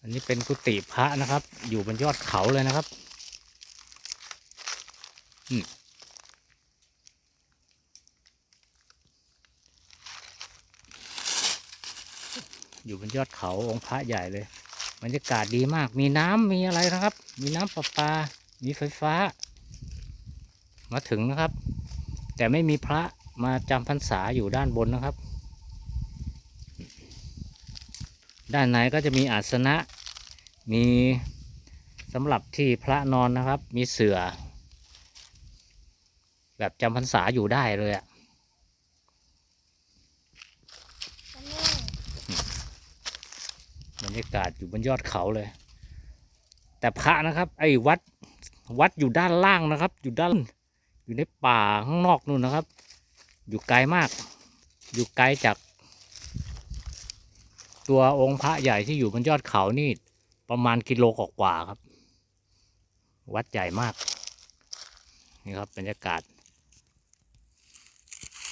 อันนี้เป็นกุฏิพระนะครับ อยู่บนยอดเขาเลยนะครับอยู่บนยอดเขาองค์พระใหญ่เลยบรรยากาศดีมาก มีน้ำมีอะไรนะครับ มีน้ำประปา มีไฟฟ้า มาถึงนะครับ แต่ไม่มีพระมาจำพรรษาอยู่ด้านบนนะครับ ด้านในก็จะมีอาสนะ มีสำหรับที่พระนอนนะครับ มีเสือ่อแบบจำพรรษาอยู่ได้เลยอะอันนี้บรรยากาศอยู่บนยอดเขาเลย แต่พระนะครับ ไอ้วัดวัดอยู่ด้านล่างนะครับ อยู่ด้านอยู่ในป่าข้างนอกนู่นนะครับ อยู่ไกลมาก อยู่ไกลจาก ตัวองค์พระใหญ่ที่อยู่บนยอดเขานี่ ประมาณกิโลกว่าครับ วัดใหญ่มาก นี่ครับบรรยากาศ